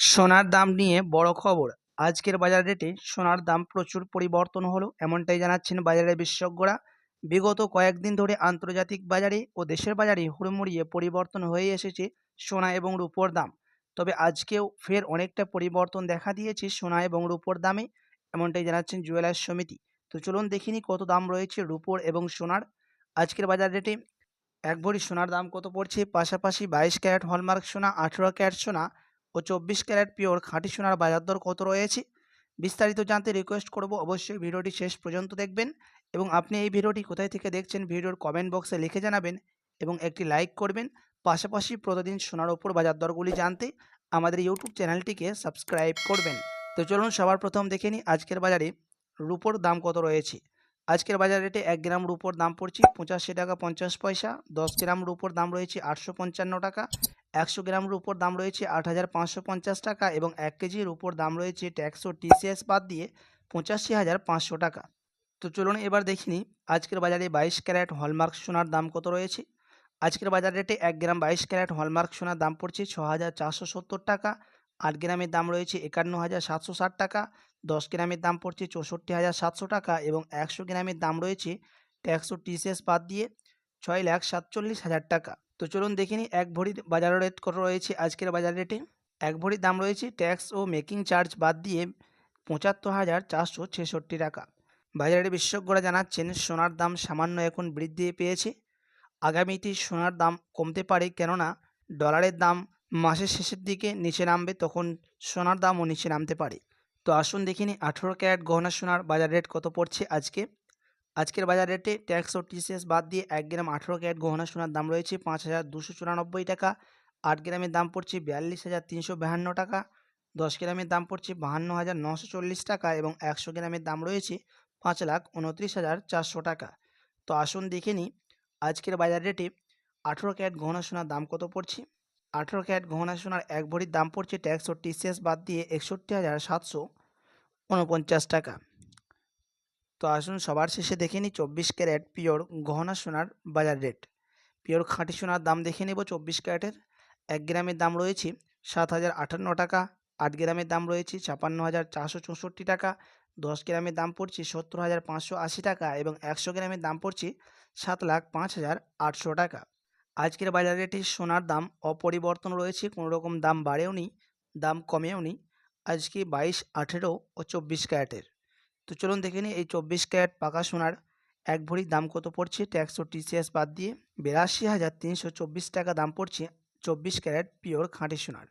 সোনার দাম নিয়ে বড় খবর। আজকের বাজার রেটে সোনার দাম প্রচুর পরিবর্তন হলো, এমনটাই জানাচ্ছেন বাজারের বিশেষজ্ঞরা। বিগত কয়েকদিন ধরে আন্তর্জাতিক বাজারে ও দেশের বাজারে হুড়মুড়িয়ে পরিবর্তন হয়ে এসেছে সোনা এবং রূপোর দাম। তবে আজকেও ফের অনেকটা পরিবর্তন দেখা দিয়েছে সোনা এবং রূপোর দামে, এমনটাই জানাচ্ছেন জুয়েলার্স সমিতি। তো চলুন দেখিনি কত দাম রয়েছে রূপোর এবং সোনার। আজকের বাজার রেটে এক ভরি সোনার দাম কত পড়ছে? পাশাপাশি বাইশ ক্যারেট হলমার্ক সোনা, আঠেরো ক্যারেট সোনা ও চব্বিশ ক্যারেট পিওর খাঁটি সোনার বাজার দর কত রয়েছে? বিস্তারিত জানতে রিকোয়েস্ট করব, অবশ্যই ভিডিওটি শেষ পর্যন্ত দেখবেন এবং আপনি এই ভিডিওটি কোথায় থেকে দেখছেন ভিডিওর কমেন্ট বক্সে লিখে জানাবেন এবং একটি লাইক করবেন। পাশাপাশি প্রতিদিন সোনার ওপর বাজার দরগুলি জানতে আমাদের ইউটিউব চ্যানেলটিকে সাবস্ক্রাইব করবেন। তো চলুন সবার প্রথম দেখে নিই আজকের বাজারে রুপোর দাম কত রয়েছে? আজকের বাজার রেটে এক গ্রাম রুপোর দাম পড়ছে পঁচাশি টাকা পঞ্চাশ পয়সা, দশ গ্রাম রুপোর দাম রয়েছে আটশো পঞ্চান্ন টাকা একশো গ্রাম রুপোর দাম রয়েছে আট হাজার পাঁচশো পঞ্চাশ টাকা এবং এক কেজির উপর দাম রয়েছে ট্যাক্স টিসিএস বাদ দিয়ে পঁচাশি হাজার পাঁচশো টাকা। তো চলুন এবার দেখিনি আজকের বাজারে বাইশ ক্যারেট হলমার্ক সোনার দাম কত রয়েছে? আজকের বাজার রেটে এক গ্রাম বাইশ ক্যারেট হলমার্ক সোনার দাম পড়ছে ছ হাজার চারশো সত্তর টাকা, আট গ্রামের দাম রয়েছে একান্ন হাজার সাতশো ষাট টাকা, দশ গ্রামের দাম পড়ছে চৌষট্টি হাজার সাতশো টাকা এবং একশো গ্রামের দাম রয়েছে ট্যাক্স টিসিএস বাদ দিয়ে ছয় লাখ সাতচল্লিশ হাজার টাকা। তো চলুন দেখে নিই, এক ভরির বাজার রেট কত রয়েছে আজকের বাজার রেটে? এক ভরির দাম রয়েছে ট্যাক্স ও মেকিং চার্জ বাদ দিয়ে পঁচাত্তর হাজার চারশো ছেষট্টি টাকা। বাজারের বিশেষজ্ঞরা জানাচ্ছেন, সোনার দাম সামান্য এখন বৃদ্ধি পেয়েছে। আগামীতে সোনার দাম কমতে পারে কেননা ডলারের দাম মাসের শেষের দিকে নিচে নামবে, তখন সোনার দামও নিচে নামতে পারে। তো আসুন দেখিনি আঠেরো ক্যারেট গহনা সোনার বাজার রেট কত পড়ছে আজকে? আজকের বাজার রেটে ট্যাক্স ও টিসিএস বাদ দিয়ে এক গ্রাম আঠেরো ক্যারেট গহনা সোনার দাম রয়েছে পাঁচ হাজার দুশো চুরানব্বই টাকা। আট গ্রামের দাম পড়ছে বিয়াল্লিশ হাজার তিনশো বাহান্ন টাকা। দশ গ্রামের দাম পড়ছে বাহান্ন হাজার নশো চল্লিশ টাকা এবং একশো গ্রামের দাম রয়েছে পাঁচ লাখ উনত্রিশ হাজার চারশো টাকা। তো আসুন দেখে নিই, আজকের বাজার রেটে আঠেরো ক্যারেট গহনা সোনার দাম কত পড়ছে? আঠেরো ক্যারেট গহনা সোনার এক ভরির দাম পড়ছে ট্যাক্স ও টিসিএস বাদ দিয়ে একষট্টি হাজার সাতশো উনপঞ্চাশ টাকা। তো আসুন সবার শেষে দেখে নিই চব্বিশ ক্যারেট পিওর গহনা সোনার বাজার রেট। পিওর খাঁটি সোনার দাম দেখে নেব চব্বিশ ক্যারেটের। এক গ্রামের দাম রয়েছে সাত হাজার আটান্ন টাকা, আট গ্রামের দাম রয়েছে ছাপান্ন হাজার চারশো চৌষট্টি টাকা, দশ গ্রামের দাম পড়ছে সত্তর হাজার পাঁচশো আশি টাকা এবং একশো গ্রামের দাম পড়ছে সাত লাখ পাঁচ হাজার আটশো টাকা। আজকের বাজার রেটে সোনার দাম অপরিবর্তন রয়েছে, কোনো রকম দাম বাড়েও নি, দাম কমেও নি। আজকে বাইশ, আঠেরো ও চব্বিশ ক্যারেটের। তো চলুন দেখে নিই এই চব্বিশ ক্যারেট পাকা সোনার এক ভরির দাম কত পড়ছে? ট্যাক্স ও টিসিএস বাদ দিয়ে বিরাশি হাজার তিনশো চব্বিশ টাকা দাম পড়ছে চব্বিশ ক্যারেট পিওর খাঁটি সোনার।